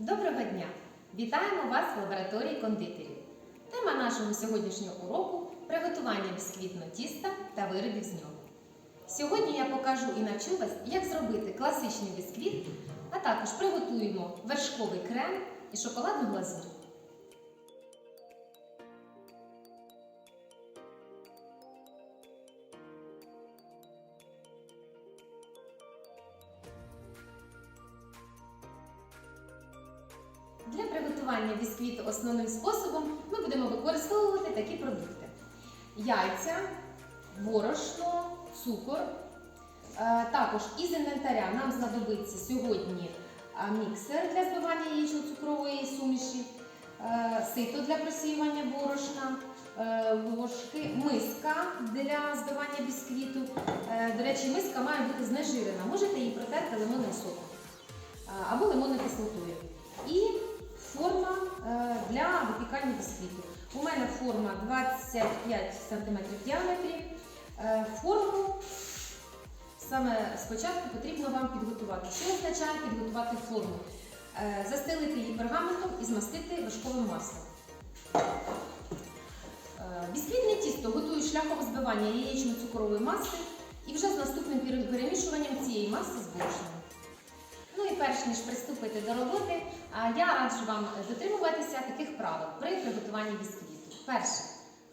Доброго дня! Вітаємо вас в лабораторії кондитерів. Тема нашого сьогоднішнього уроку приготування бісквітного тіста та виробів з нього. Сьогодні я покажу і навчу вас, як зробити класичний бісквіт, а також приготуємо вершковий крем і шоколадну глазурь. Приготування основним способом ми будемо використовувати такі продукти: яйця, борошно, цукор. Е, Також із інвентаря нам знадобиться сьогодні е, міксер для збивання яєчно-цукрової суміші, е, сито для просіювання борошна, ложки, миска для збивання бісквіту. До речі, миска має бути знежирена. Можете її протерти лимонним соком або лимонною кислотою. І форма для випікання бісквіту. У мене форма 25 см в діаметрі. Е, Форму саме спочатку потрібно вам підготувати. Що означає підготувати форму? Е, Застелити її пергаментом і змастити вершковим маслом. Е, Бісквітне тісто готую шляхом збивання яєчно-цукрової маси і вже з наступним пере- перемішуванням цієї маси з борошном. Ну і перш ніж приступити до роботи, я раджу вам дотримуватися таких правил при приготуванні бісквіту. Перше,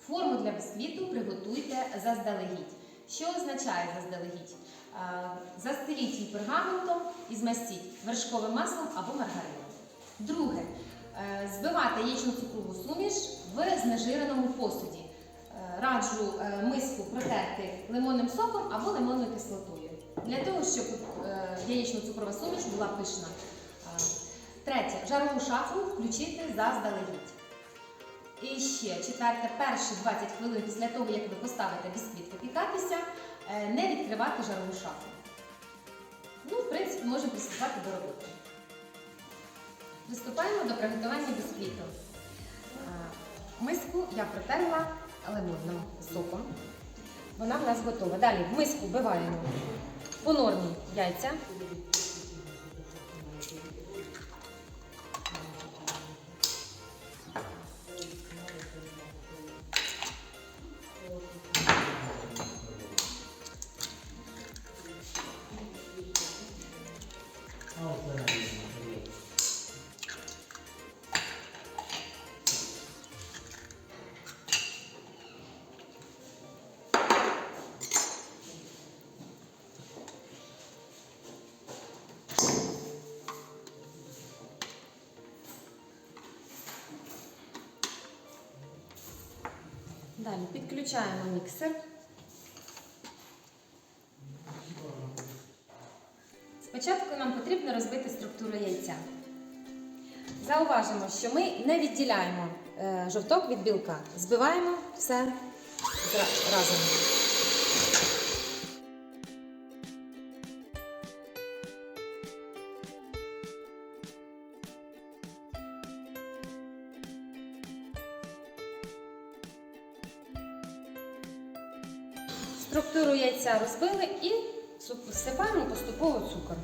форму для бісквіту приготуйте заздалегідь. Що означає заздалегідь? Застеліть її пергаментом і змастіть вершковим маслом або маргарином. Друге, е, збивати яєчно-цукрову суміш в знежиреному посуді. Е, Раджу е, миску протерти лимонним соком або лимонною кислотою. Для того, щоб яєчно-цукрова суміш була пишна. Третє, жарову шафу включити заздалегідь. І ще четверте, перші 20 хвилин після того, як ви поставите бісквіт випікатися, е, не відкривати жарову шафу. Ну, в принципі, можемо приступати до роботи. Приступаємо до приготування бісквіту. Миску я протерла лимонним соком. Вона в нас готова. Далі в миску вбиваємо по нормі яйця. Далі підключаємо міксер. Спочатку нам потрібно розбити структуру яйця. Зауважимо, що ми не відділяємо е, жовток від білка. Збиваємо все разом. Структуру яйця розбили і всипаємо поступово цукор.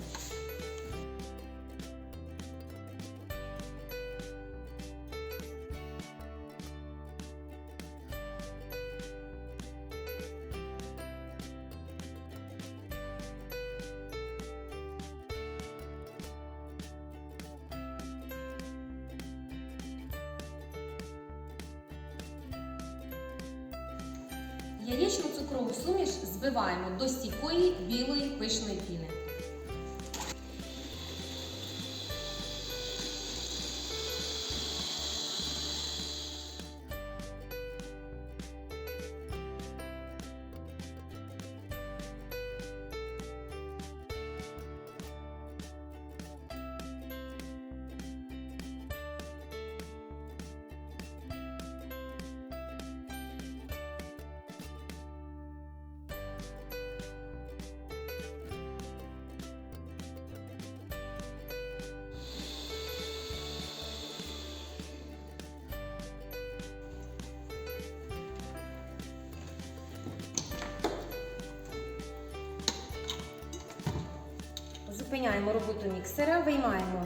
Зупиняємо роботу міксера, виймаємо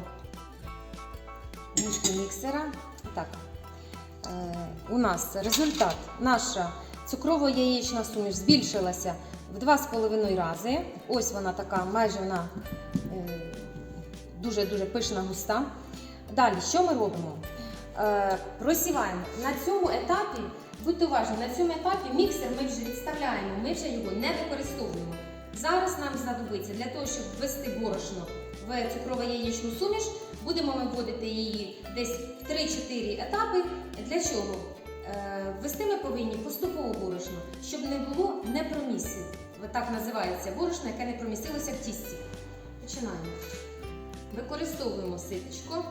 ніжки міксера. Так, е, у нас результат. Наша цукрово-яєчна суміш збільшилася в 2,5 рази. Ось вона така, майже вона е, дуже-дуже пишна, густа. Далі, що ми робимо? Е, просіваємо. На цьому етапі, будьте уважні, на цьому етапі міксер ми вже відставляємо, ми вже його не використовуємо. Зараз нам знадобиться для того, щоб ввести борошно в цукрово-яєчну суміш, будемо ми вводити її десь в 3-4 етапи. Для чого? Е, Ввести ми повинні поступово борошно, щоб не було непромісів. Так називається борошно, яке не промістилося в тісті. Починаємо. Використовуємо ситочко.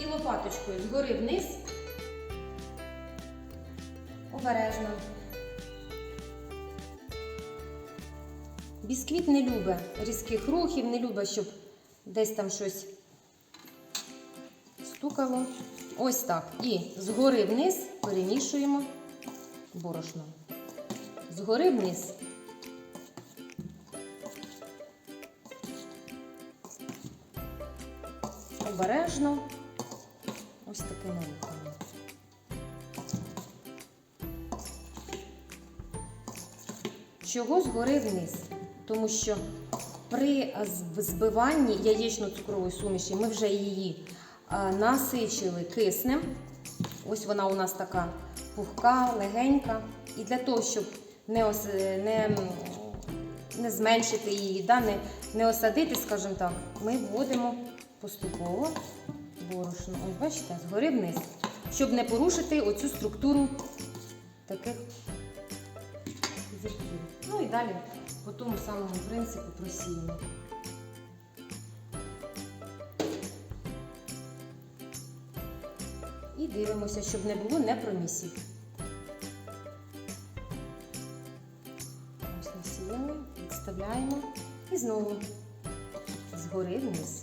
І лопаточкою згори вниз. Обережно. Бісквіт не любить різких рухів, не любить, щоб десь там щось стукало. Ось так. І згори вниз перемішуємо борошно. Згори вниз. Обережно. Ось такими рухами. Чого згори вниз? Тому що при збиванні яєчно-цукрової суміші ми вже її насичили киснем. Ось вона у нас така пухка, легенька. І для того, щоб не, ос, не, не зменшити її, да, не, не осадити, скажімо так, ми вводимо поступово борошно. Ось бачите, згори вниз, щоб не порушити оцю структуру таких зірків. Ну і далі по тому самому принципу просіємо. І дивимося, щоб не було непромісів. Ось насіяли, відставляємо і знову згори вниз.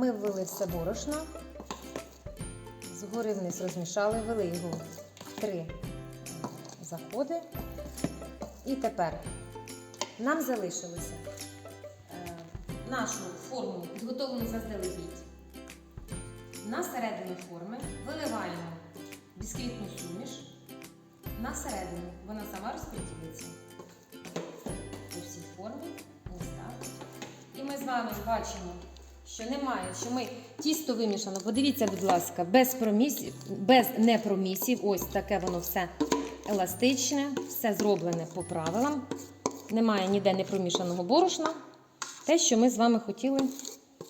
Ми ввели все борошно, згори вниз розмішали, ввели його в три заходи. І тепер нам залишилося е, нашу форму підготовлену заздалегідь. На середину форми виливаємо бісквітну суміш. На середину вона сама розподілиться у всій формі. Ось так. І ми з вами бачимо, що немає, що ми тісто вимішано. Подивіться, будь ласка, без промісів, без непромісів. Ось таке воно все еластичне, все зроблене по правилам. Немає ніде непромішаного борошна. Те, що ми з вами хотіли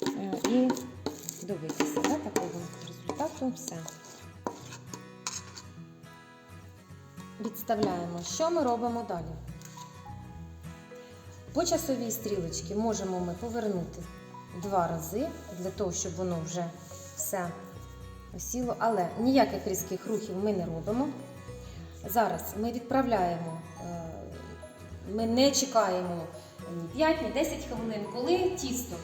е, і добитися. Да, такого результату все. Відставляємо. Що ми робимо далі? По часовій стрілочці можемо ми повернути два рази для того, щоб воно вже все осіло. Але ніяких різких рухів ми не робимо. Зараз ми відправляємо, е, ми не чекаємо ні 5, ні 10 хвилин, коли тісто.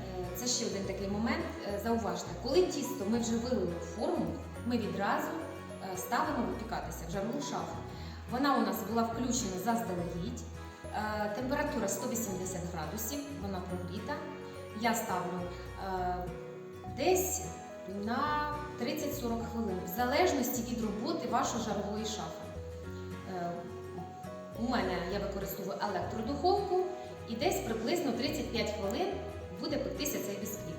е, Це ще один такий момент. е, Зауважте, коли тісто ми вже вилили в форму, ми відразу ставимо випікатися в жарову шафу. Вона у нас була включена заздалегідь. Температура 180 градусів, вона прогріта. Я ставлю е, десь на 30-40 хвилин, в залежності від роботи вашої жарової шафи. Е, У мене я використовую електродуховку і десь приблизно 35 хвилин буде пектися цей бісквіт.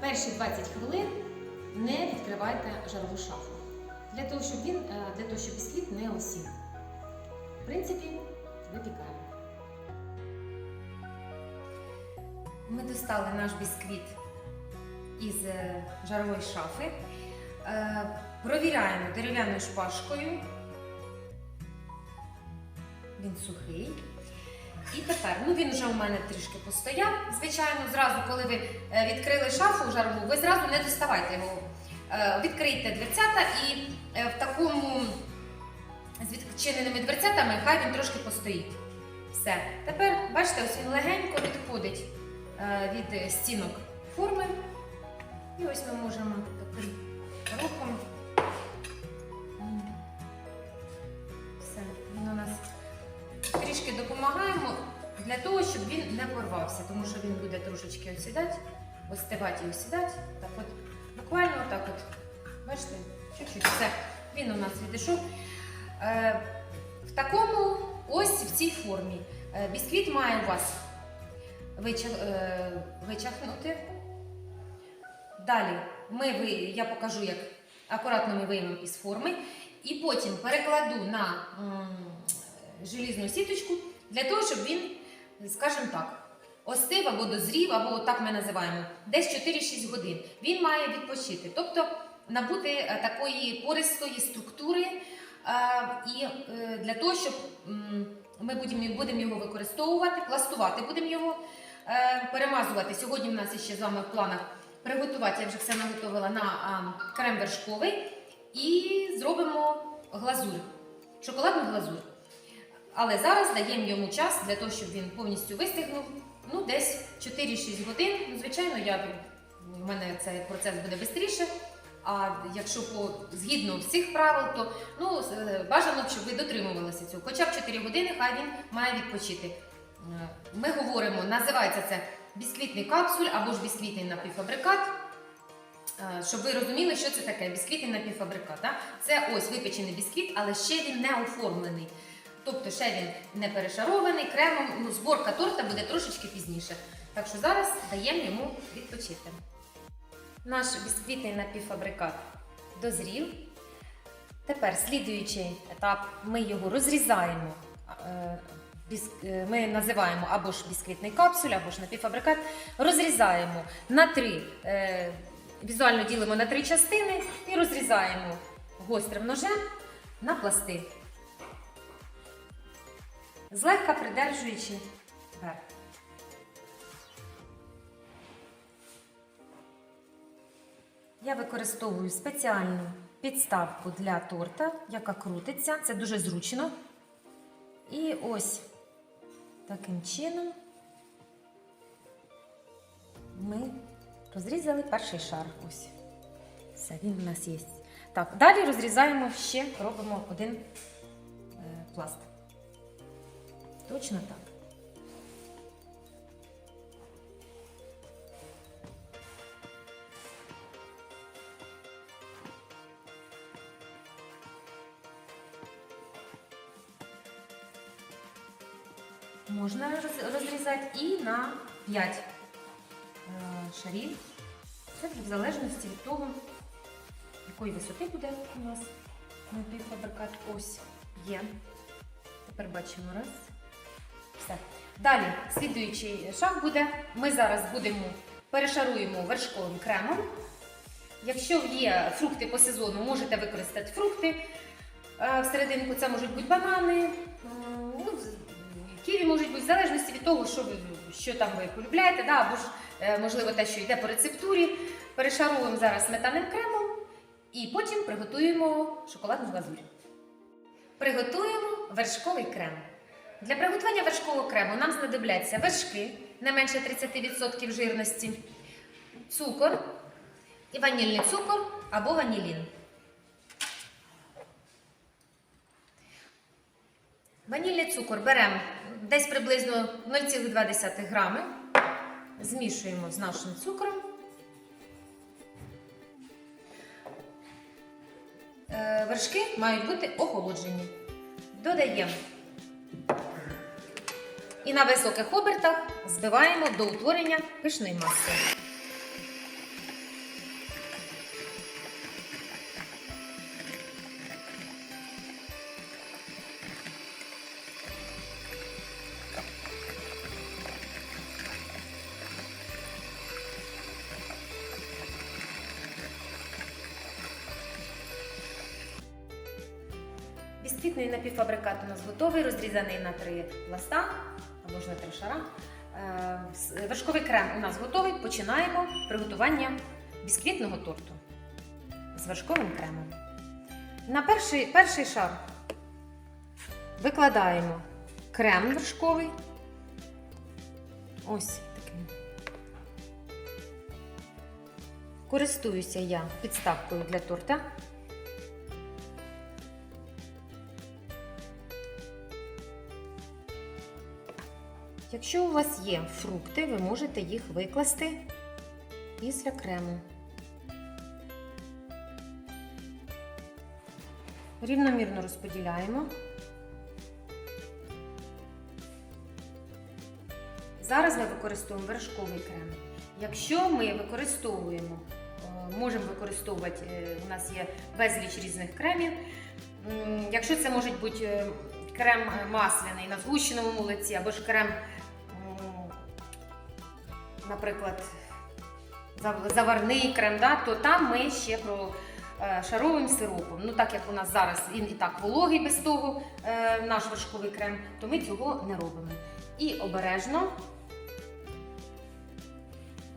Перші 20 хвилин не відкривайте жарову шафу. Для того, щоб він, е, для того, щоб бісквіт не осів. В принципі, випікаємо. Ми достали наш бісквіт із е, жарової шафи. Е, Провіряємо дерев'яною шпажкою. Він сухий. І тепер, ну він вже у мене трішки постояв. Звичайно, зразу, коли ви е, відкрили шафу жарову, ви зразу не доставайте його. Відкрийте дверцята і в такому з відчиненими дверцятами хай він трошки постоїть. Все. Тепер, бачите, ось він легенько відходить від стінок форми. І ось ми можемо таким рухом. Все, він у нас трішки допомагаємо для того, щоб він не порвався, тому що він буде трошечки осідати, остивати і осідати. Так от, буквально отак от. Бачите, чуть-чуть все. Він у нас відійшов. Е, в такому, ось в цій формі. Е, бісквіт має у вас е, вичахнути. Далі ми, я покажу, як акуратно ми виймемо із форми. І потім перекладу на желізну сіточку для того, щоб він, скажімо так, остив або дозрів, або так ми називаємо, десь 4-6 годин. Він має відпочити. Тобто набути е, такої пористої структури. е, І е, для того, щоб ми будемо, його використовувати, пластувати будемо його, е, перемазувати. Сьогодні в нас ще з вами в планах приготувати, я вже все наготовила на крем вершковий. І зробимо глазурь, шоколадну глазурь. Але зараз даємо йому час для того, щоб він повністю вистигнув. Ну, десь 4-6 годин. Ну, звичайно, я, у мене цей процес буде швидше. А якщо по, згідно всіх правил, то ну, е, бажано, щоб ви дотримувалися цього. Хоча б 4 години, хай він має відпочити. Е, Ми говоримо, називається це бісквітний капсуль або ж бісквітний напівфабрикат. Е, Щоб ви розуміли, що це таке бісквітний напівфабрикат. Да? Це ось випечений бісквіт, але ще він не оформлений. Тобто ще він не перешарований кремом. Ну, зборка торта буде трошечки пізніше. Так що зараз даємо йому відпочити. Наш бісквітний напівфабрикат дозрів. Тепер слідуючий етап, ми його розрізаємо. Е, Ми називаємо або ж бісквітний капсуль, або ж напівфабрикат. Розрізаємо на три, е, візуально ділимо на три частини і розрізаємо гострим ножем на пласти. Злегка придержуючи верх. Я використовую спеціальну підставку для торта, яка крутиться. Це дуже зручно. І ось таким чином ми розрізали перший шар. Ось. Все, він у нас є. Так, далі розрізаємо ще, робимо один е, пласт. Точно так. Можна роз- розрізати і на 5 е, шарів. Це в залежності від того, якої висоти буде у нас напівфабрикат. Ось є. Тепер бачимо раз. Все. Далі, слідуючий шаг буде. Ми зараз будемо перешаруємо вершковим кремом. Якщо є фрукти по сезону, можете використати фрукти. Е, Всерединку це можуть бути банани, з- ківі можуть бути в залежності від того, що, ви, що там ви полюбляєте, да, або ж, е, можливо, те, що йде по рецептурі. Перешаруємо зараз сметанним кремом і потім приготуємо шоколадну глазурь. Приготуємо вершковий крем. Для приготування вершкового крему нам знадобляться вершки не менше 30% жирності, цукор і ванільний цукор або ванілін. Ванільний цукор беремо десь приблизно 0,2 грами, змішуємо з нашим цукром. Е, Вершки мають бути охолоджені. Додаємо і на високих обертах збиваємо до утворення пишної маси. Бісквітний напівфабрикат у нас готовий, розрізаний на три пласта або ж на три шара. Е, Вершковий крем у нас готовий. Починаємо приготування бісквітного торту з вершковим кремом. На перший, перший шар викладаємо крем вершковий. Ось таким. Користуюся я підставкою для торта. Якщо у вас є фрукти, ви можете їх викласти після крему. Рівномірно розподіляємо. Зараз ми використовуємо вершковий крем. Якщо ми використовуємо, е, можемо використовувати, е, у нас є безліч різних кремів. Якщо це може бути е, крем масляний на згущеному молоці, або ж крем, наприклад, заварний крем, да, то там ми ще про е, шаровим сиропом. Ну, так як у нас зараз він і так вологий без того, е, наш вершковий крем, то ми цього не робимо. І обережно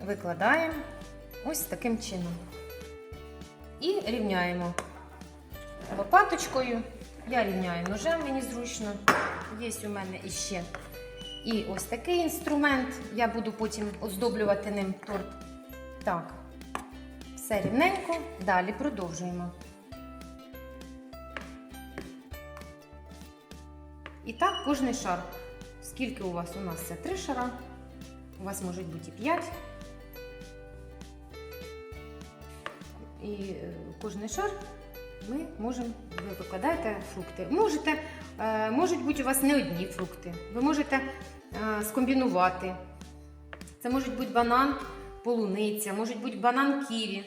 викладаємо ось таким чином. І рівняємо лопаточкою. Я рівняю ножем, мені зручно. Є у мене іще і ось такий інструмент. Я буду потім оздоблювати ним торт. Так, все рівненько. Далі продовжуємо. І так, кожний шар. Скільки у вас? У нас це три шара. У вас можуть бути і п'ять. І е, кожний шар ми можемо, ви викладаєте фрукти. Можете, можуть бути у вас не одні фрукти. Ви можете е, скомбінувати. Це можуть бути банан, полуниця, можуть бути банан ківі.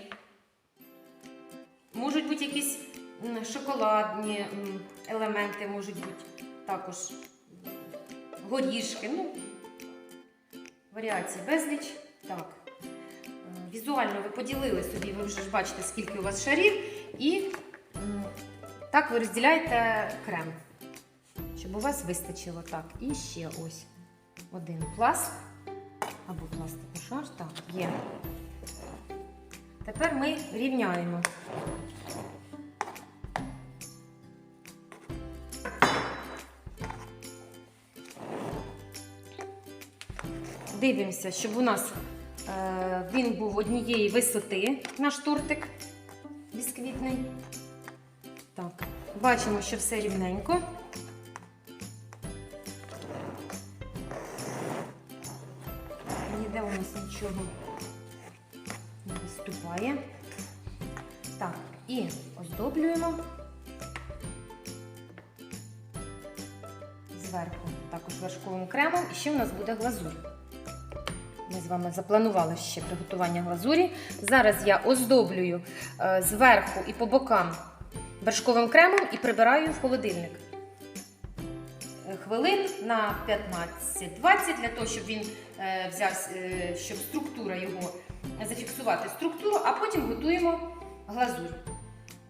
Можуть бути якісь шоколадні елементи, можуть бути також горішки. Ну, варіацій безліч. Так. Е, Візуально ви поділили собі, ви вже ж бачите, скільки у вас шарів, і так ви розділяєте крем, щоб у вас вистачило так. І ще ось один пласт або пластиковий шар. Так, є. Тепер ми рівняємо. Дивимося, щоб у нас е, він був однієї висоти, наш тортик бісквітний. Так, бачимо, що все рівненько. Ще у нас буде глазурь. Ми з вами запланували ще приготування глазурі. Зараз я оздоблюю е, зверху і по бокам вершковим кремом і прибираю в холодильник. Е, Хвилин на 15-20 для того, щоб він е, взявся, е, щоб структура його зафіксувати структуру, а потім готуємо глазурь.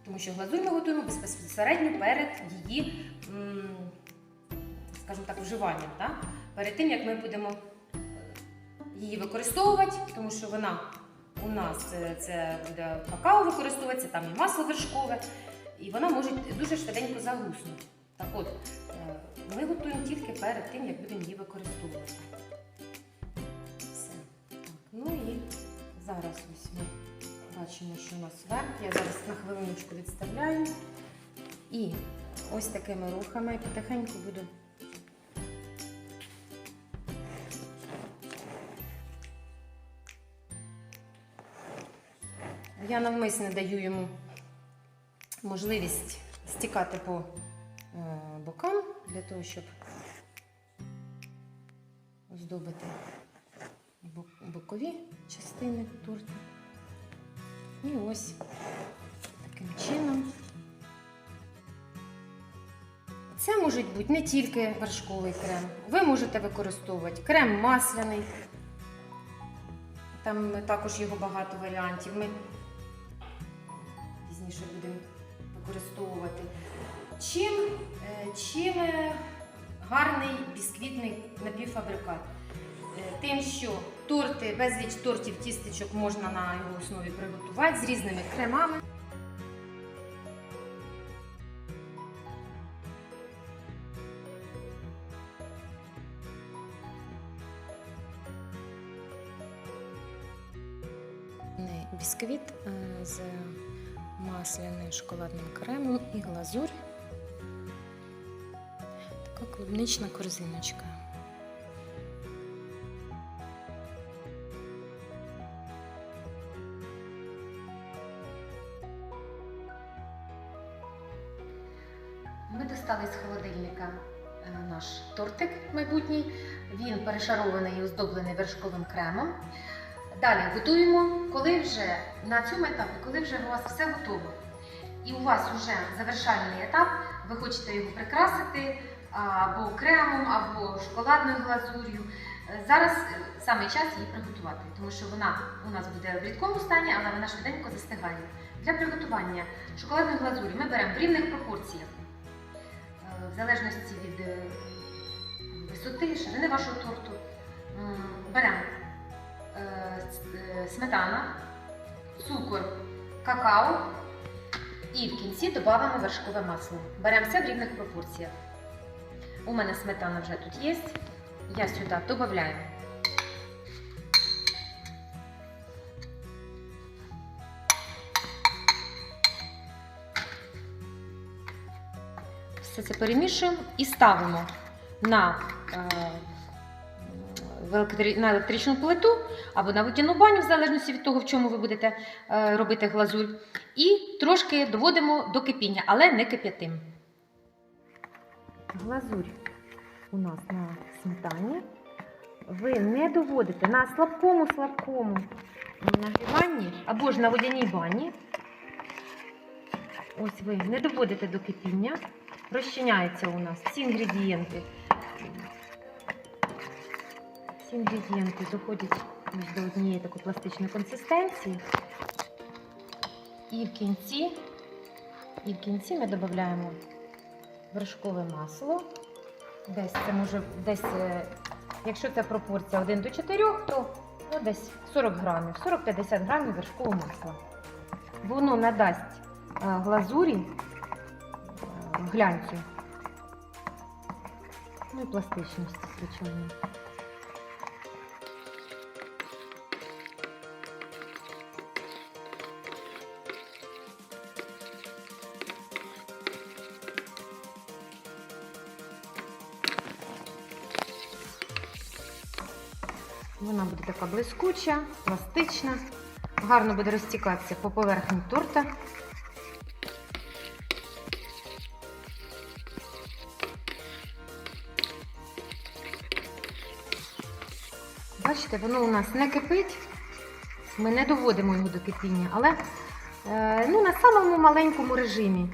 Тому що глазурь ми готуємо безпосередньо перед її, скажімо так, вживанням. Да? Перед тим, як ми будемо е, її використовувати, тому що вона у нас е, це буде какао використовуватися, там і масло вершкове, і вона може дуже швиденько загуснути. Так от, е, ми готуємо тільки перед тим, як будемо її використовувати. Все. Так, ну і зараз ось ми бачимо, що у нас верх. Я зараз на хвилиночку відставляю. І ось такими рухами потихеньку буду Я навмисно даю йому можливість стікати по е, бокам для того, щоб оздобити бокові частини торта. І ось таким чином. Це може бути не тільки вершковий крем. Ви можете використовувати крем масляний. Там також його багато варіантів. Ми пізніше будемо використовувати. Чим, е, чим е, гарний бісквітний напівфабрикат. Е, Тим, що торти, безліч тортів, тістечок можна на його основі приготувати з різними кремами. Бісквіт з масляним шоколадним кремом і глазурь. Така клубнична корзиночка. Ми достали з холодильника е, наш тортик майбутній. Він перешарований і оздоблений вершковим кремом. Далі готуємо, коли вже на цьому етапі, коли вже у вас все готово. І у вас вже завершальний етап, ви хочете його прикрасити або кремом, або шоколадною глазур'ю. Е, Зараз е, саме час її приготувати, тому що вона у нас буде в рідкому стані, але вона швиденько застигає. Для приготування шоколадної глазурі ми беремо в рівних пропорціях. Е, в залежності від е, висоти, ширини вашого торту. Беремо е, е, сметана, цукор, какао і в кінці додаємо вершкове масло. Беремо все в рівних пропорціях. У мене сметана вже тут є. Я сюди додаю. Все це перемішуємо і ставимо на, е, на електричну плиту або на водяну баню, в залежності від того, в чому ви будете е, робити глазурь. І трошки доводимо до кипіння, але не кип'ятим. Глазурь у нас на сметані. Ви не доводите на слабкому-слабкому нагріванні або ж на водяній бані. Ось ви не доводите до кипіння. Розчиняються у нас всі інгредієнти. Інгредієнти доходять до однієї такої пластичної консистенції. І в кінці, і в кінці ми додаємо вершкове масло. Десь це може, десь, е, якщо це пропорція 1 до 4, то ну, десь 40 грамів, 40-50 грамів вершкового масла. Воно надасть е, глазурі е, глянцю. Ну і пластичності, звичайно. Блискуча, пластична, гарно буде розтікатися по поверхні торта. Бачите, воно у нас не кипить. Ми не доводимо його до кипіння, але е, ну, на самому маленькому режимі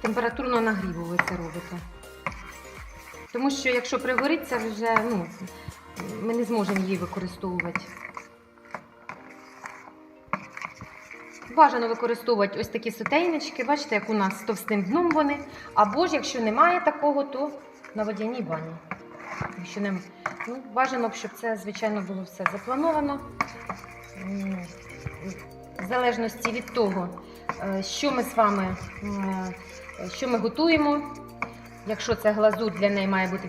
температурного нагріву ви це робите. Тому що якщо пригориться, вже ну, ми не зможемо її використовувати. Бажано використовувати ось такі сотейнички, бачите, як у нас з товстим дном вони. Або ж, якщо немає такого, то на водяній бані. Якщо не... ну, бажано б, щоб це, звичайно, було все заплановано. В залежності від того, е, що ми з вами е, що ми готуємо. Якщо це глазурь, для неї має бути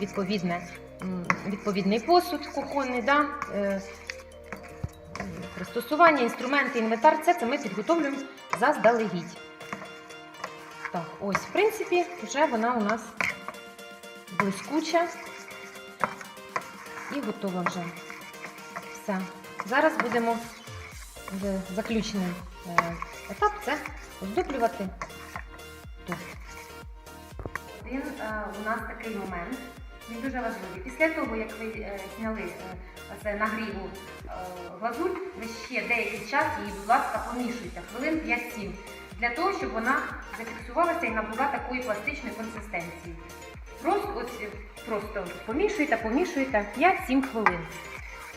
відповідний посуд кухонний, да? Пристосування, інструменти, інвентар, це, це ми підготовлюємо заздалегідь. Так, ось, в принципі, вже вона у нас блискуча і готова вже. Все. Зараз будемо заключний е, етап це оздоблювати торт. Один е, у нас такий момент. Він дуже важливий. Після того, як ви е, зняли е, з нагріву е, глазурь, ви ще деякий час її, будь ласка, помішуйте, хвилин 5-7, для того, щоб вона зафіксувалася і набула такої пластичної консистенції. Просто, ось, е, просто помішуйте, помішуйте 5-7 хвилин.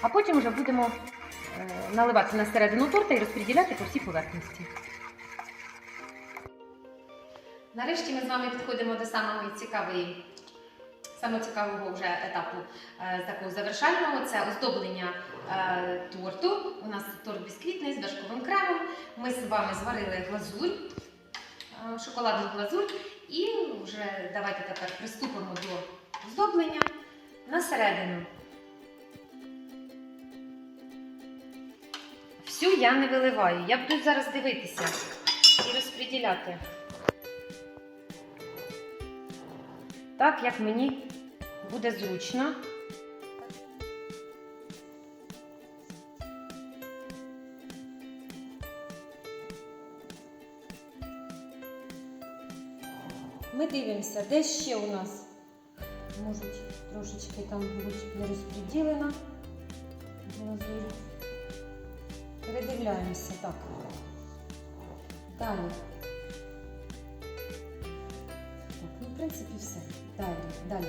А потім вже будемо е, наливати на середину торта і розподіляти по всій поверхності. Нарешті ми з вами підходимо до самої цікавої самого цікавого вже етапу е, такого завершального. Це оздоблення е, торту. У нас торт бісквітний з вершковим кремом. Ми з вами зварили глазурь, е, шоколадну глазурь. І вже давайте тепер приступимо до оздоблення на середину. Всю я не виливаю. Я буду зараз дивитися і розподіляти. Так, як мені буде зручно. Ми дивимося, де ще у нас можуть трошечки там бути не розподілена. Передивляємося так. Далі. Так, ну, в принципі, все. Далі, далі.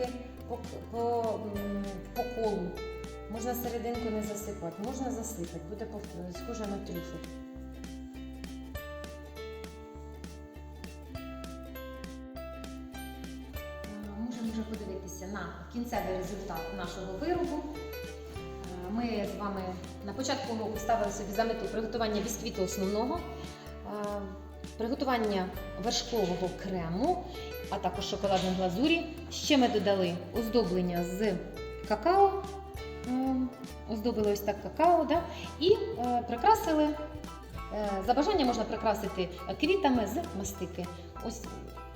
Тільки по, по, по колу. Можна серединку не засипати, можна засипати, буде схоже на трюфель. Е, Можемо вже подивитися на кінцевий результат нашого виробу. Е, Ми з вами на початку року ставили собі за мету приготування бісквіту основного, е, приготування вершкового крему, а також шоколадної глазурі. Ще ми додали оздоблення з какао, м, оздобили ось так какао, да? і е, прикрасили. е, За бажанням можна прикрасити квітами з мастики. Ось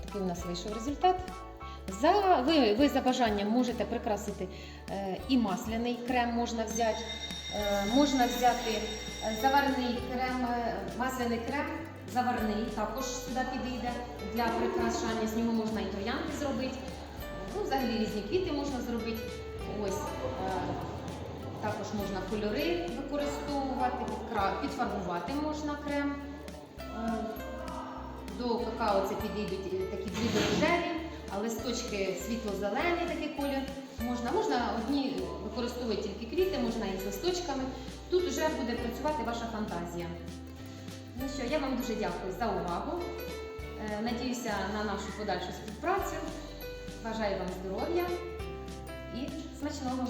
такий у нас вийшов результат. За, ви, ви за бажанням можете прикрасити е, і масляний крем можна взяти. Е, можна взяти е, заварний крем, масляний крем, заварний також сюди підійде для прикрашання. З нього можна і троянди зробити. Ну, взагалі різні квіти можна зробити. Ось е, також можна кольори використовувати, підфарбувати можна крем. Е, До какао це підійдуть такі дві рожеві, а листочки світло-зелений такий колір. Можна, можна одні використовувати тільки квіти, можна і з листочками. Тут вже буде працювати ваша фантазія. Ну що, я вам дуже дякую за увагу. Е, Надіюся на нашу подальшу співпрацю. Бажаю вам здоров'я і смачного!